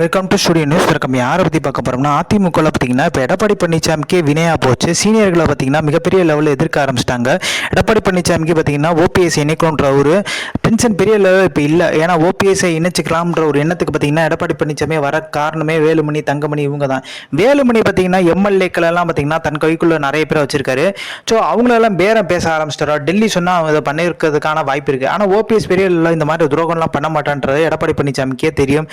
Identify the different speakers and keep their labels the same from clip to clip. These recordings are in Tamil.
Speaker 1: Welcome to studio news welcome யாரை பற்றி பார்க்க போகிறோம்னா அதிமுகவில் பார்த்தீங்கன்னா இப்போ எடப்பாடி பழனிசாமிக்கே வினையாக போச்சு. சீனியர்களை பார்த்தீங்கன்னா மிகப்பெரிய லெவலில் எதிர்க்க ஆரம்பிச்சிட்டாங்க. எடப்பாடி பழனிசாமிக்கு பார்த்தீங்கன்னா ஓபிஎஸ் இணைக்கணுன்ற ஒரு டென்ஷன் பெரிய லெவலில் இப்போ இல்லை. ஏன்னா ஓபிஎஸ்ஐ இணைச்சிக்கலாம்ன்ற ஒரு எண்ணத்துக்கு பார்த்தீங்கன்னா எடப்பாடி பழனிசாமி வர காரணமே வேலுமணி தங்கமணி இவங்க தான் வேலுமணி பார்த்தீங்கன்னா எம்எல்ஏக்களெல்லாம் பார்த்தீங்கன்னா தன் கைக்குள்ளே நிறைய பேர் வச்சிருக்காரு. ஸோ அவங்களெல்லாம் பேரம் பேச ஆரம்பிச்சிட்டாரோ? டெல்லி சொன்னால் அவங்க பண்ணியிருக்கிறதுக்கான வாய்ப்பு இருக்குது ஆனால் ஓபிஎஸ் பெரிய இந்த மாதிரி துரோகம்லாம் பண்ண மாட்டான்றது எடப்பாடி பழனிசாமிக்கே தெரியும்.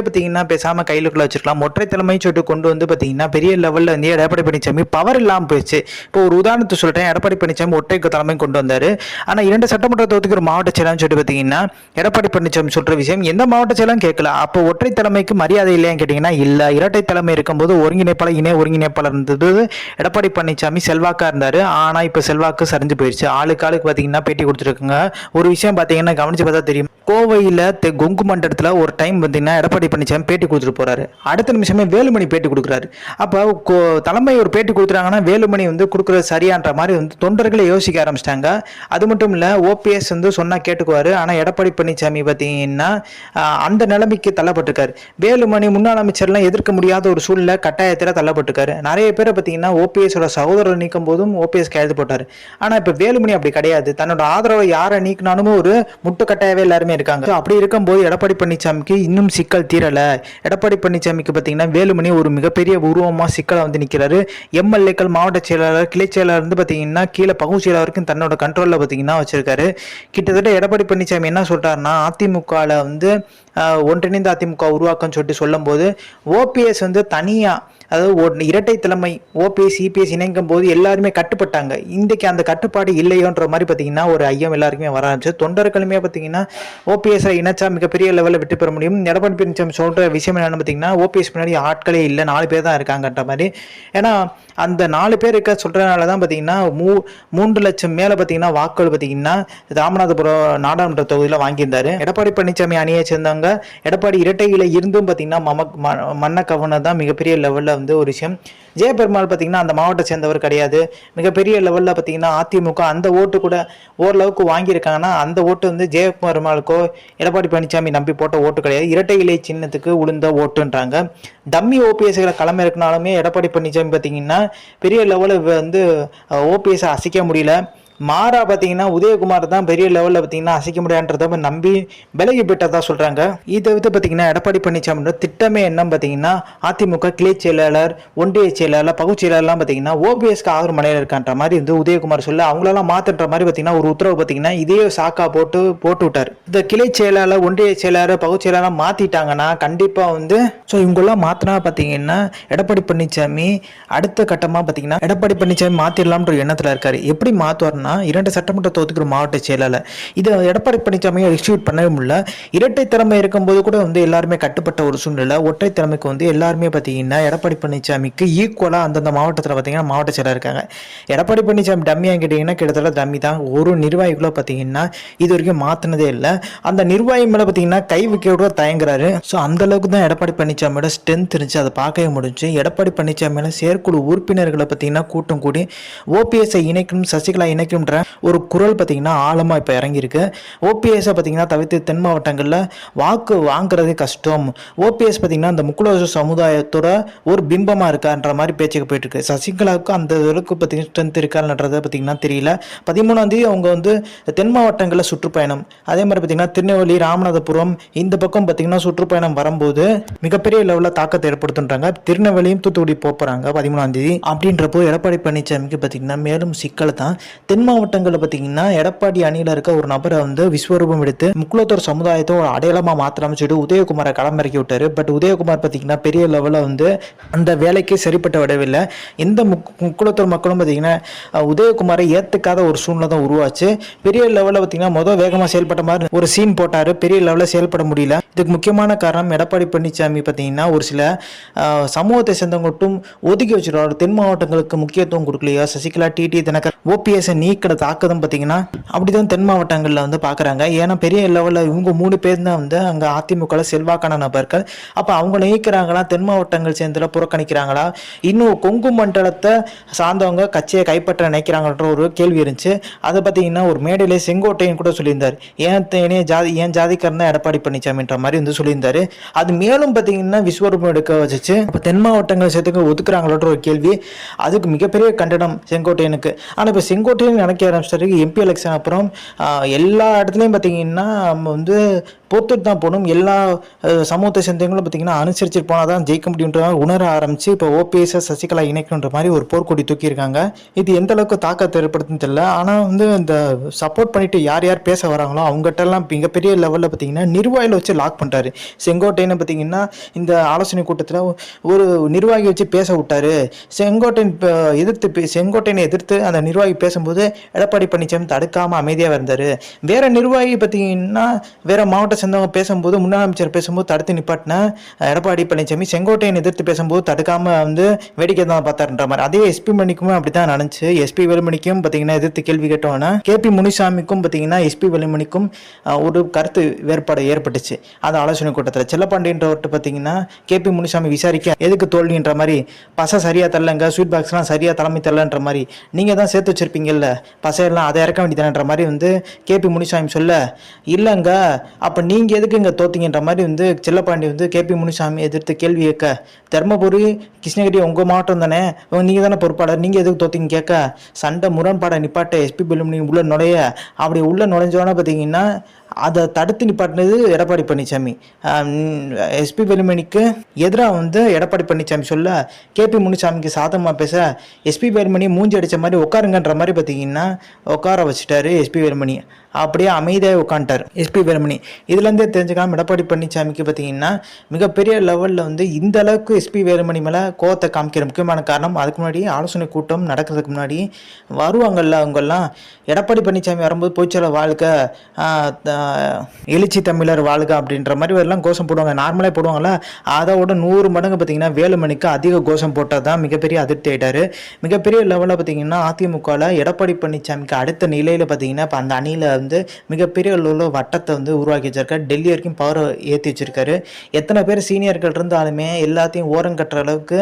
Speaker 1: ஓபிஎஸ்சியே பார்த்தீங்கன்னா பேசாமல் கையிலுக்குள்ள வச்சிருக்கலாம். ஒற்றை தலைமை சொல்லிட்டு கொண்டு வந்து பார்த்தீங்கன்னா பெரிய லெவலில் வந்து எடப்பாடி பழனிசாமி? பவர் இல்லாமல் போயிடுச்சு. இப்போ ஒரு உதாரணத்தை சொல்லிட்டேன் எடப்பாடி பழனிசாமி ஒற்றை தலைமை கொண்டு வந்தார். ஆனால் இரண்டு சட்டமன்ற தொகுதிக்கு ஒரு மாவட்ட செயலாளர்னு சொல்லிட்டு பார்த்தீங்கன்னா எடப்பாடி பழனிசாமி சொல்கிற விஷயம் எந்த மாவட்ட செயலும் கேட்கல. அப்போ ஒற்றை தலைமைக்கு மரியாதை இல்லையான்னு கேட்டிங்கன்னா இல்லை. இரட்டை தலைமை இருக்கும்போது ஒருங்கிணைப்பாளர் இணை ஒருங்கிணைப்பாளர் இருந்தது. எடப்பாடி பழனிசாமி செல்வாக்காக இருந்தார். ஆனால் இப்போ செல்வாக்கு சரிஞ்சு போயிடுச்சு. ஆளுக்கு ஆளுக்கு பார்த்தீங்கன்னா பேட்டி கொடுத்துருக்குங்க. ஒரு விஷயம் பார்த்தீங்கன்னா கவனிச்சு பார்த்தா தெரியும். கோவையில் கொங்கு மண்டலத்தில் ஒரு டைம் பார்த்தீங்கன்னா எடப்பாடி பழனிசாமி பேட்டி கொடுத்துட்டு போறாரு. அடுத்த நிமிஷமே வேலுமணி பேட்டி கொடுக்குறாரு. அப்போ தலைமை ஒரு பேட்டி கொடுத்துட்டாங்கன்னா வேலுமணி வந்து கொடுக்குறது சரியான்ற மாதிரி வந்து தொண்டர்களை யோசிக்க ஆரம்பிச்சிட்டாங்க. அது மட்டும் இல்லை ஓபிஎஸ் வந்து சொன்னால் கேட்டுக்குவார். ஆனால் எடப்பாடி பழனிசாமி பார்த்தீங்கன்னா அந்த நிலைமைக்கு தள்ளப்பட்டிருக்காரு. வேலுமணி முன்னாள் அமைச்சர்லாம் எதிர்க்க முடியாத ஒரு சூழ்நிலை கட்டாயத்தில் தள்ளப்பட்டிருக்காரு. நிறைய பேரை பார்த்தீங்கன்னா ஓபிஎஸோட சகோதரர் நீக்கும் போதும் ஓபிஎஸ் கையெழுத்து போட்டார். ஆனால் இப்போ வேலுமணி அப்படி கிடையாது. தன்னோட ஆதரவை யாரை நீக்கினாலும் ஒரு முட்டுக்கட்டாயவே எல்லாருமே இருக்காங்க. அப்படி இருக்கும்போது எடப்பாடி பழனிசாமிக்கு இன்னும் சிக்கல் தீரலை. எடப்பாடி பழனிசாமிக்கு பார்த்தீங்கன்னா வேலுமணி ஒரு மிகப்பெரிய உருவமாக சிக்கலை வந்து நிற்கிறாரு எம்எல்ஏக்கள் மாவட்ட செயலாளர் கிளை செயலாளர் வந்து பார்த்தீங்கன்னா கீழே பகுதி செயலாளர் வரைக்கும் தன்னோட கண்ட்ரோலில் பார்த்தீங்கன்னா வச்சிருக்காரு. கிட்டத்தட்ட எடப்பாடி பழனிசாமி என்ன சொல்கிறாருன்னா அதிமுகவில் வந்து ஒன்றிணைந்த அதிமுக உருவாக்கம்னு சொல்லிட்டு சொல்லும்போது ஓபிஎஸ் வந்து தனியாக அதாவது ஒரு இரட்டை தலைமை ஓபிஎஸ் சிபிஎஸ் இணைக்கும் போது எல்லாருமே கட்டுப்பட்டாங்க. இன்றைக்கு அந்த கட்டுப்பாடு இல்லையோன்ற மாதிரி பார்த்தீங்கன்னா ஒரு ஐயம் எல்லாருக்குமே வர ஆரம்பிச்சு தொண்டர்களுமே பார்த்தீங்கன்னா ஓபிஎஸ்ஸை இணைச்சா மிகப்பெரிய லெவலில் விட்டு பெற முடியும். எடப்பாடி பழனிசாமி சொல்கிற விஷயம் என்னென்னு பார்த்தீங்கன்னா ஓபிஎஸ் பின்னாடி ஆட்களே இல்லை நாலு பேர் தான் இருக்காங்கன்ற மாதிரி. ஏன்னா அந்த நாலு பேர் இருக்க சொல்கிறனால தான் பார்த்தீங்கன்னா மூ மூன்று லட்சம் மேலே பார்த்தீங்கன்னா வாக்குகள் பார்த்தீங்கன்னா ராமநாதபுரம் நாடாளுமன்ற தொகுதியில் வாங்கியிருந்தாரு. எடப்பாடி பழனிசாமி அணியை சேர்ந்தவங்க எடப்பாடி இரட்டையில் இருந்தும் பார்த்தீங்கன்னா மமக் ம- மன்ன கவனம் தான் மிகப்பெரிய லெவலில் வந்து ஒரு விஷயம். ஜெயபெருமாள் பார்த்தீங்கன்னா அந்த மாவட்டம் சேர்ந்தவர் கிடையாது. மிகப்பெரிய லெவலில் பார்த்தீங்கன்னா அதிமுக அந்த ஓட்டு கூட ஓரளவுக்கு வாங்கியிருக்காங்கன்னா அந்த ஓட்டு வந்து ஜெயபெருமாளுக்கோ எடப்பாடி பழனிசாமி நம்பி போட்ட ஓட்டு கிடையாது. இரட்டை இலை சின்னத்துக்கு உளுந்த ஓட்டுன்றாங்க. டம்மி ஓபிஎஸ்களை கிளம்ப இருக்கனாலுமே எடப்பாடி பழனிசாமி பார்த்தீங்கன்னா பெரிய லெவலில் வந்து ஓபிஎஸ் அசைக்க முடியல. மாறா பார்த்தீங்கன்னா உதயகுமார் தான் பெரிய லெவலில் பார்த்தீங்கன்னா அசைக்க முடியான்றத நம்பி விலகி போயிட்டதா சொல்கிறாங்க இதை விட்டு பார்த்தீங்கன்னா எடப்பாடி பழனிசாமியோட திட்டமே என்ன பார்த்தீங்கன்னா அதிமுக கிளை செயலாளர் ஒன்றிய செயலாளர் பகுதி செயலாளர்லாம் பார்த்தீங்கன்னா ஓபிஎஸ்க்கு ஆதரவு மலையில் இருக்கான்ற மாதிரி வந்து உதயகுமார் சொல்ல அவங்களெல்லாம் மாற்றுன்ற மாதிரி பார்த்தீங்கன்னா ஒரு உத்தரவு பார்த்தீங்கன்னா இதே சாக்கா போட்டு போட்டு விட்டார். இந்த கிளை செயலாளர் ஒன்றிய செயலாளர் பகுதி செயலாளர் மாற்றிட்டாங்கன்னா கண்டிப்பாக வந்து ஸோ இவங்கெல்லாம் மாற்றினா பார்த்தீங்கன்னா எடப்பாடி பழனிசாமி அடுத்த கட்டமாக பார்த்தீங்கன்னா எடப்பாடி பழனிசாமி மாற்றிடலாம்ன்ற எண்ணத்தில் இருக்கார். எப்படி மாற்றுவார்னா இரண்டு சட்டமன்ற தொகுதிக்கு மாவட்ட செயலாளர். இதை எடப்பாடி பழனிசாமியை எக்ஸிக்யூட் பண்ணவே முடியல. இரட்டை திறமை இருக்கும்போது கூட வந்து எல்லாருமே கட்டுப்பட்ட ஒரு சூழ்நிலை. ஒற்றை திறமைக்கு வந்து எல்லாருமே பார்த்தீங்கன்னா எடப்பாடி பழனிசாமிக்கு ஈக்குவலாக அந்தந்த மாவட்டத்தில் பார்த்தீங்கன்னா மாவட்ட செயலாளர் இருக்காங்க. எடப்பாடி பழனிசாமி டம்மியாக கேட்டிங்கன்னா கிட்டத்தட்ட டம்மி தான். ஒரு நிர்வாகிக்குள்ள பார்த்தீங்கன்னா இது வரைக்கும் மாற்றினதே இல்லை. அந்த நிர்வாகி மேலே பார்த்தீங்கன்னா கை வைக்க கூட தயங்குறாரு. ஸோ அந்த அளவுக்கு தான் எடப்பாடி பழனிசாமியோட ஸ்ட்ரென்த் இருந்துச்சு. அதை பார்க்கவே முடிஞ்சு. எடப்பாடி பழனிசாமியில் செயற்குழு உறுப்பினர்களை பார்த்தீங்கன்னா கூட்டம் கூடி ஓபிஎஸ்ஐ இணைக்கணும் சசிகலா இணைக்கணுன்ற ஒரு குரல் பார்த்தீங்கன்னா ஆழமாக இப்போ இறங்கியிருக்கு. ஓபிஎஸ்ஸை பார்த்தீங்கன்னா தவிர்த்து தென் மாவட்டங்களில் வாக்கு வாங்குறதே கஷ்டம். ஓபிஎஸ் பார்த்தீங்கன்னா அந்த முக்குலோச சமுதாயத்தோட ஒரு பிம்பமாக இருக்கான்ற மாதிரி பேச்சுக்கு போயிட்டு இருக்கு சசிகலாவுக்கு அந்த அளவுக்கு பார்த்தீங்கன்னா ஸ்ட்ரென்த் இருக்கான்றதை பார்த்தீங்கன்னா தெரியல. பதிமூணாம் தேதி அவங்க வந்து தென் மாவட்டங்களில் சுற்றுப்பயணம். அதே மாதிரி பார்த்தீங்கன்னா திருநெல்வேலி ராமநாதபுரம் இந்த பக்கம் பார்த்தீங்கன்னா சுற்றுப்பயணம் வரும்போது மிகப்பெரிய லெவலில் தாக்கத்தை ஏற்படுத்துன்றாங்க. திருநெல்வேலியும் தூத்துக்குடி போகிறாங்க பதிமூணாம் தேதி. அப்படின்றப்போ எடப்பாடி பழனிசாமிக்கு பார்த்தீங்கன்னா மேலும் சிக்கலை தான். தென் மாவட்டங்களில் பார்த்தீங்கன்னா எடப்பாடி அணியில் இருக்க ஒரு நபரை வந்து விஸ்வரூபம் எடுத்து முக்குலத்தோர் சமுதாயத்தை ஒரு அடையாளமாக மாற்றலாம்னு சொல்லிட்டு உதயகுமாரை களமிறக்கி விட்டாரு. பட் உதயகுமார் பார்த்தீங்கன்னா பெரிய லெவலில் வந்து அந்த வேலைக்கு சரிப்பட்டு விடவில்லை. எந்த முக் முக்குலத்தோர் மக்களும் பார்த்தீங்கன்னா உதயகுமாரை ஏற்றுக்காத ஒரு சூழ்நிலை தான் உருவாச்சு. பெரிய லெவலில் பார்த்தீங்கன்னா மொதல் வேகமாக செயல்பட்ட மாதிரி ஒரு சீன் போட்டார். பெரிய லெவலில் செயல்பட முடியல. இதுக்கு முக்கியமான காரணம் எடப்பாடி பழனிசாமி பார்த்தீங்கன்னா ஒரு சில சமூகத்தை சேர்ந்தவங்கட்டும் ஒதுக்கி வச்சிருவாரு. தென் மாவட்டங்களுக்கு முக்கியத்துவம் கொடுக்கலையா? சசிகலா டிடி தினகர் ஓபிஎஸ் நீ நீக்கிற தாக்குதம் பார்த்தீங்கன்னா அப்படி தான் தென் மாவட்டங்களில் வந்து பார்க்குறாங்க. ஏன்னா பெரிய லெவலில் இவங்க மூணு பேர் தான் வந்து அங்கே அதிமுகவில் செல்வாக்கான நபர்கள். அப்போ அவங்க நீக்கிறாங்களா தென் மாவட்டங்கள் சேர்ந்துல புறக்கணிக்கிறாங்களா? இன்னும் கொங்கு மண்டலத்தை சார்ந்தவங்க கட்சியை கைப்பற்ற நினைக்கிறாங்கன்ற ஒரு கேள்வி இருந்துச்சு. அதை பார்த்தீங்கன்னா ஒரு மேடையிலே செங்கோட்டையன் கூட சொல்லியிருந்தார். ஏன் தேனே ஜாதி ஏன் ஜாதிக்காரன் தான் எடப்பாடி பழனிசாமின்ற மாதிரி வந்து சொல்லியிருந்தார். அது மேலும் பார்த்தீங்கன்னா விஸ்வரூபம் எடுக்க வச்சுச்சு. இப்போ தென் மாவட்டங்கள் சேர்த்துக்கு ஒதுக்குறாங்களோன்ற ஒரு கேள்வி. அதுக்கு மிகப்பெரிய கண்டனம் செங்கோட்டையனுக்கு. ஆனால் இப்போ செங்கோட்டையன் நினைக்க ஆரம்பிச்சிருக்கு எம்பி எலெக்ஷன் அப்புறம் எல்லா இடத்துலையும் பார்த்தீங்கன்னா நம்ம வந்து போத்துட்டு தான் போகணும். எல்லா சமூகத்தை சேர்ந்தவங்களும் பார்த்தீங்கன்னா அனுசரிச்சு போனால் தான் ஜெயிக்க முடியுன்ற உணர ஆரம்பிச்சு இப்போ ஓபிஎஸ்எஸ் சசிகலா இணைக்கணுன்ற மாதிரி ஒரு போர்க்கொடி தூக்கியிருக்காங்க. இது எந்த அளவுக்கு தாக்கத்தை ஏற்படுத்துன்னு தெரியல. ஆனால் வந்து இந்த சப்போர்ட் பண்ணிட்டு யார் யார் பேச வராங்களோ அவங்ககிட்ட எல்லாம் மிகப்பெரிய லெவலில் பார்த்தீங்கன்னா நிர்வாகியில் வச்சு லாக் பண்ணிட்டாரு. செங்கோட்டையனை பார்த்தீங்கன்னா இந்த ஆலோசனை கூட்டத்தில் ஒரு நிர்வாகி வச்சு பேச விட்டாரு. செங்கோட்டையன் எதிர்த்து பே- செங்கோட்டையனை எதிர்த்து அந்த நிர்வாகி பேசும்போது எடப்பாடி பழனிசாமி தடுக்காம அமைதியாக இருந்தார். வேற நிர்வாகி பார்த்தீங்கன்னா வேற மாவட்ட சேர்ந்தவங்க பேசும்போது முன்னாள் அமைச்சர் பேசும்போது தடுத்து நிப்பாட்டின எடப்பாடி பழனிசாமி செங்கோட்டையன் எதிர்த்து பேசும்போது தடுக்காம வந்து வேடிக்கை தான் பார்த்தாருன்ற மாதிரி. அதே எஸ்பி மணிக்குமே அப்படி தான் நடந்துச்சு எஸ்பி வேலுமணிக்கும் பார்த்தீங்கன்னா எதிர்த்து கேள்வி கேட்டோம்னா கே பி முனிசாமிக்கும் பார்த்தீங்கன்னா எஸ்பி வேலுமணிக்கும் ஒரு கருத்து வேறுபாடு ஏற்பட்டுச்சு. அது ஆலோசனை கூட்டத்தில். செல்லப்பாண்டின்றவர்கிட்ட பார்த்தீங்கன்னா கேபி முனிசாமி விசாரிக்க எதுக்கு தோல்வின்ற மாதிரி பச சரியா தரலங்க ஸ்வீட் பாக்ஸ்லாம் சரியா தலைமை தரலன்ற மாதிரி நீங்கள் தான் சேர்த்து வச்சிருப்பீங்கல்ல பசையெல்லாம் அதை இறக்க வேண்டியதானன்ற மாதிரி வந்து கேபி முனிசாமி சொல்ல இல்லைங்க அப்போ நீங்கள் எதுக்கு இங்கே தோத்தீங்கன்ற மாதிரி வந்து செல்லப்பாண்டி வந்து கேபி முனிசாமி எதிர்த்து கேள்வி கேட்க தருமபுரி கிருஷ்ணகிரி உங்கள் மாவட்டம் தானே? நீங்கள் தானே பொறுப்பாளர்? நீங்கள் எதுக்கு தோத்திங்க கேட்க சண்டை முரண்பாடை நிப்பாட்ட எஸ்பி பெல்முனிங் உள்ளே நுழைய அப்படி உள்ளே நுழைஞ்சோன்னா பார்த்தீங்கன்னா அதை தடுத்து நிப்பாட்டினது எடப்பாடி பழனிசாமி. எஸ்பி வேலுமணிக்கு எதிராக வந்து எடப்பாடி பழனிசாமி சொல்ல கேபி முனிசாமிக்கு சாதகமாக பேச எஸ்பி வேலுமணி மூஞ்சி அடித்த மாதிரி உட்காருங்கன்ற மாதிரி பார்த்தீங்கன்னா உட்கார வச்சுட்டாரு எஸ்பி வேலுமணி. அப்படியே அமைதியாக உட்காந்துட்டார் எஸ்பி வேலுமணி. இதுலேருந்தே தெரிஞ்சுக்கலாம் எடப்பாடி பழனிசாமிக்கு பார்த்தீங்கன்னா மிகப்பெரிய லெவலில் வந்து இந்த அளவுக்கு எஸ்பி வேலுமணி மேலே கோவத்தை காமிக்கிற முக்கியமான காரணம் அதுக்கு முன்னாடி ஆலோசனை கூட்டம் நடக்கிறதுக்கு முன்னாடி வருவாங்கல்ல அவங்கெல்லாம். எடப்பாடி பழனிசாமி வரும்போது போய்ச்சல வாழ்க்கை த- எழுச்சி தமிழர் வாழ்க அப்படின்ற மாதிரி எல்லாம் கோஷம் போடுவாங்க. நார்மலாக போடுவாங்கல்ல அதோட நூறு மடங்கு பார்த்தீங்கன்னா வேலுமணிக்கு அதிக கோஷம் போட்டால் தான் மிகப்பெரிய அதிருப்தி ஆகிட்டார் மிகப்பெரிய லெவலில் பார்த்தீங்கன்னா அதிமுகவில் எடப்பாடி பழனிசாமிக்கு அடுத்த நிலையில் பார்த்தீங்கன்னா இப்போ அந்த அணியில் வந்து மிகப்பெரிய அளவில் வட்டத்தை வந்து உருவாக்கி வச்சிருக்காரு. டெல்லி வரைக்கும் பவர் ஏற்றி வச்சிருக்காரு. எத்தனை பேர் சீனியர்கள் இருந்தாலுமே எல்லாத்தையும் ஓரம் கட்டுற அளவுக்கு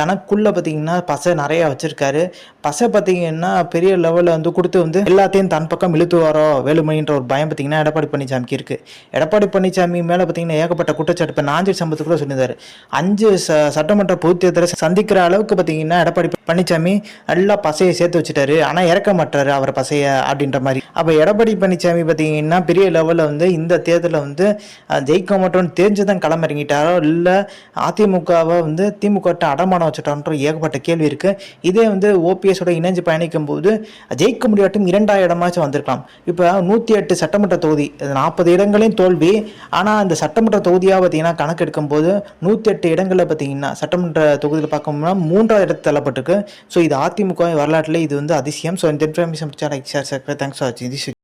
Speaker 1: தனக்குள்ளே பார்த்தீங்கன்னா பசை நிறையா வச்சிருக்காரு. பசை பார்த்தீங்கன்னா பெரிய லெவலில் வந்து கொடுத்து வந்து எல்லாத்தையும் தன் பக்கம் இழுத்து வரோ வேலுமணின்ற ஒரு பயம் பார்த்தீங்கன்னா எடப்பாடி பழனிசாமிக்கு இருக்குது எடப்பாடி பழனிசாமி மேலே பார்த்தீங்கன்னா ஏகப்பட்ட குற்றச்சாட்டு. இப்போ நாஞ்சில் சம்பத்து கூட சொல்லியிருந்தார். அஞ்சு ச சட்டமன்ற பொதுத் தேர்தலை சந்திக்கிற அளவுக்கு பார்த்தீங்கன்னா எடப்பாடி பழனிசாமி நல்லா பசையை சேர்த்து வச்சுட்டாரு. ஆனால் இறக்க மாட்டாரு அவர் பசைய அப்படின்ற மாதிரி. அப்போ எடப்பாடி பழனிசாமி பார்த்தீங்கன்னா பெரிய லெவலில் வந்து இந்த தேர்தலில் வந்து ஜெயிக்க மாட்டோம்னு தெரிஞ்சு தான் களமிறங்கிட்டாரோ? இல்லை அதிமுகவை வந்து திமுக அடமானம் வச்சுட்டான்ற ஏகப்பட்ட கேள்வி இருக்குது இதே வந்து ஓபிஎஸோட இணைஞ்சு பயணிக்கும் போது ஜெயிக்க முடியாட்டும் இரண்டாயிரம் இடமாச்சும் வந்திருக்கலாம். இப்போ நூற்றி எட்டு சட்டமன்ற தொகுதி நாற்பது இடங்களையும் தோல்வி ஆனால் இந்த சட்டமன்ற தொகுதியாக பார்த்தீங்கன்னா கணக்கு எடுக்கும்போது நூற்றி எட்டு இடங்களில் பார்த்தீங்கன்னா சட்டமன்ற தொகுதியில் பார்க்கணும்னா மூன்றாவது இடத்து தள்ளப்பட்டிருக்கு. ஸோ இது அதிமுக வரலாற்றில் இது வந்து அதிசயம். ஸோ இந்த இன்ஃபர்மேஷன் பிடிச்சா லைக் ஷேர் தேங்க்ஸ் ஃபார் வாட்சிங்